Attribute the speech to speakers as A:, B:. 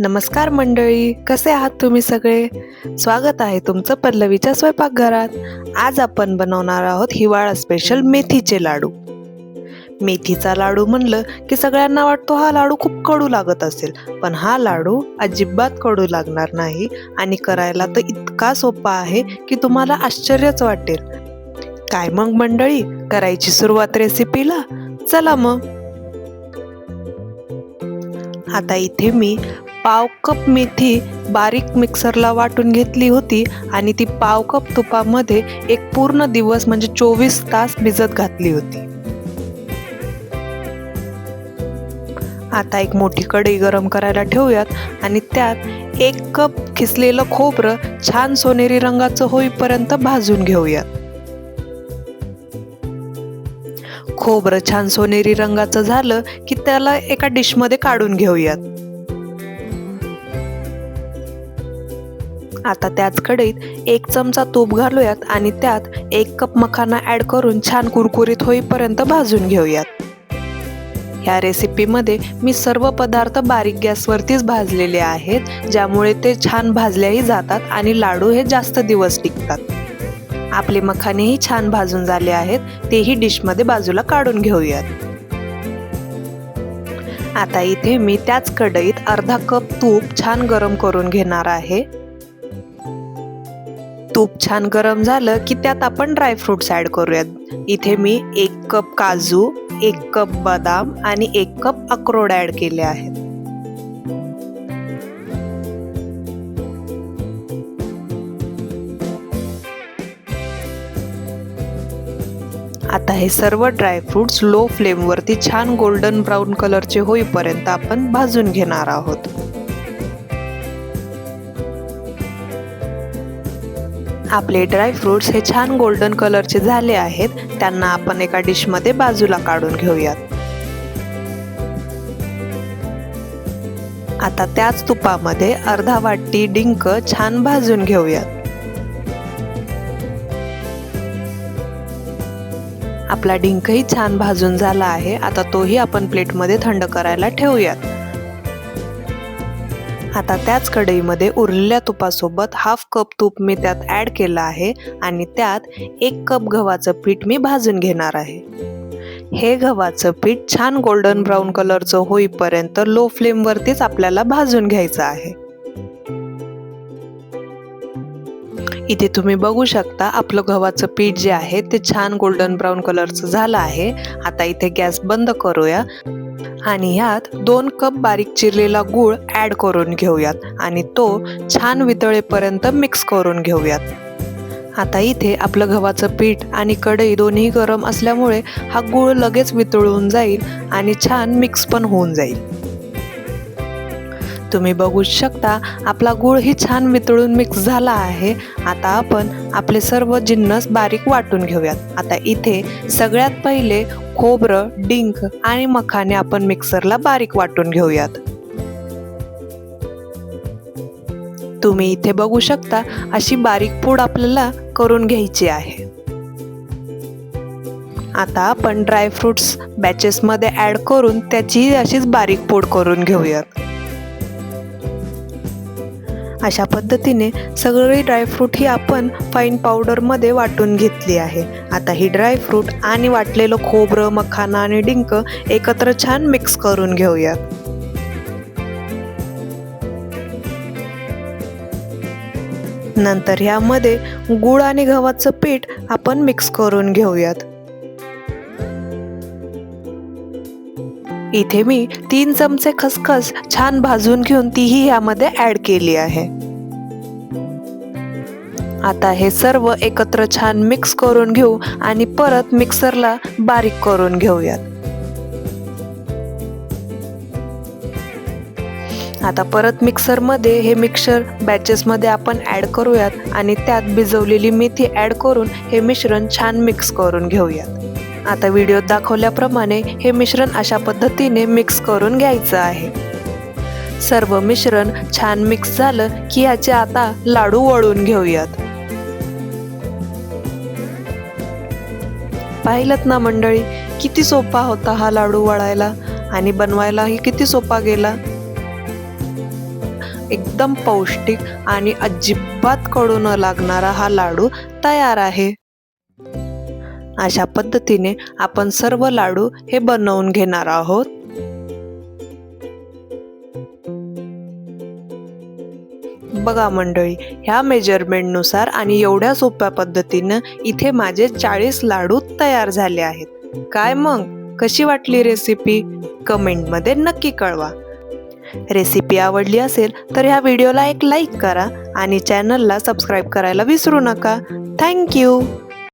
A: नमस्कार मंडळी कसे आहात तुम्ही सगळे? स्वागत आहे तुमचं पल्लवीच्या स्वयंपाकघरात. आज आपण बनवणार आहोत हिवाळा स्पेशल मेथीचे लाडू. मेथीचा लाडू म्हणलं की सगळ्यांना वाटतो हा लाडू खूप कडू लागत असेल पण हा लाडू अजिबात कडू लागणार नाही आणि करायला तर इतका सोपा आहे की तुम्हाला आश्चर्यच वाटेल. काय मग मंडळी करायची सुरुवात रेसिपीला चला मग. आता इथे मी पाव कप मेथी बारीक मिक्सरला वाटून घेतली होती आणि ती पाव कप तुपामध्ये एक पूर्ण दिवस म्हणजे चोवीस तास भिजत घातली होती. आता एक मोठी कढई गरम करायला ठेवूयात आणि त्यात एक कप खिसलेलं खोबरं छान सोनेरी रंगाचं होईपर्यंत भाजून घेऊयात. खोबरं छान सोनेरी रंगाचं झालं की त्याला एका डिशमध्ये काढून घेऊयात. आता त्याच कढईत एक चमचा तूप घालूयात आणि त्यात एक कप मखाना ॲड करून छान कुरकुरीत होईपर्यंत भाजून घेऊयात. ह्या रेसिपीमध्ये मी सर्व पदार्थ बारीक गॅसवरतीच भाजलेले आहेत ज्यामुळे ते छान भाजल्याही जातात आणि लाडू हे जास्त दिवस टिकतात. आपले मखानेही छान भाजून झाले आहेत तेही डिशमध्ये बाजूला काढून घेऊयात. आता इथे मी त्याच कढईत अर्धा कप तूप छान गरम करून घेणार आहे. तूप छान गरम झालं की त्यात आपण ड्रायफ्रुट्स ॲड करूयात. इथे मी एक कप काजू एक कप बदाम आणि एक कप अक्रोड ॲड केले आहेत. आता हे सर्व ड्रायफ्रुट्स लो फ्लेमवरती छान गोल्डन ब्राऊन कलरचे होईपर्यंत आपण भाजून घेणार आहोत. आपले ड्रायफ्रुट्स हे छान गोल्डन कलरचे झाले आहेत. त्यांना आपण एका डिशमध्ये बाजूला काढून घेऊयात. आता त्याच तुपामध्ये अर्धा वाटी डिंक छान भाजून घेऊयात. आपला डिंकही छान भाजून झाला आहे. आता तोही आपण प्लेटमध्ये थंड करायला ठेवूयात. आता त्याच कढईमध्ये उरलेल्या तुपासोबत हाफ कप तूप मी त्यात ॲड केलं आहे आणि त्यात एक कप गव्हाचं पीठ मी भाजून घेणार आहे. हे गव्हाचं पीठ छान गोल्डन ब्राऊन कलरचं होईपर्यंत लो फ्लेमवरतीच आपल्याला भाजून घ्यायचं आहे. इथे तुम्ही बघू शकता आपलं गव्हाचं पीठ जे आहे ते छान गोल्डन ब्राऊन कलरचं झालं आहे. आता इथे गॅस बंद करूया. आणि ह्यात दोन कप बारीक चिरलेला गूळ ॲड करून घेऊयात आणि तो छान वितळेपर्यंत मिक्स करून घेऊयात. आता इथे आपलं गव्हाचं पीठ आणि कढई दोन्ही गरम असल्यामुळे हा गूळ लगेच वितळून जाईल आणि छान मिक्स पण होऊन जाईल. तुम्ही बघू शकता आपला गूळ ही छान वितळून मिक्स झाला आहे. आता आपण आपले सर्व जिन्नस बारीक वाटून घेऊयात. आता इथे सगळ्यात पहिले खोबरं डिंक आणि मखाने आपण मिक्सरला बारीक वाटून घेऊयात. तुम्ही इथे बघू शकता अशी बारीक पूड आपल्याला करून घ्यायची आहे. आता आपण ड्रायफ्रुट्स बॅचेसमध्ये ॲड करून त्याची अशीच बारीक पूड करून घेऊयात. अशा पद्धतीने सगळी ड्रायफ्रूट ही आपण फाईन पावडरमध्ये वाटून घेतली आहे. आता ही ड्रायफ्रूट आणि वाटलेलं खोबरं मखाना आणि डिंक एकत्र छान मिक्स करून घेऊयात. नंतर ह्यामध्ये गुळ आणि गव्हाचं पीठ आपण मिक्स करून घेऊयात. इथे मी तीन चमचे खसखस छान भाजून घेऊन तीही यामध्ये ॲड केली आहे. आता हे सर्व एकत्र छान मिक्स करून घेऊ आणि परत मिक्सरला बारीक करून घेऊयात. आता परत मिक्सरमध्ये हे मिक्सर बॅचेसमध्ये आपण ॲड करूयात आणि त्यात भिजवलेली मेथी ॲड करून हे मिश्रण छान मिक्स करून घेऊयात. आता व्हिडिओत दाखवल्याप्रमाणे हे मिश्रण अशा पद्धतीने मिक्स करून घ्यायचं आहे. सर्व मिश्रण छान मिक्स झालं की याचे आता लाडू वळून घेऊयात. पाहिलत ना मंडळी किती सोपा होता हा लाडू वळायला आणि बनवायलाही किती सोपा गेला? एकदम पौष्टिक आणि अजिबात कडू न लागणारा हा लाडू तयार आहे. अशा पद्धतीने आपण सर्व लाडू हे बनवून घेणार आहोत. बघा मंडळी ह्या मेजरमेंटनुसार आणि एवढ्या सोप्या पद्धतीनं इथे माझे चाळीस लाडू तयार झाले आहेत. काय मग? कशी वाटली रेसिपी कमेंटमध्ये नक्की कळवा. रेसिपी आवडली असेल तर ह्या व्हिडिओला एक लाईक करा आणि चॅनलला सबस्क्राईब करायला विसरू नका. थँक्यू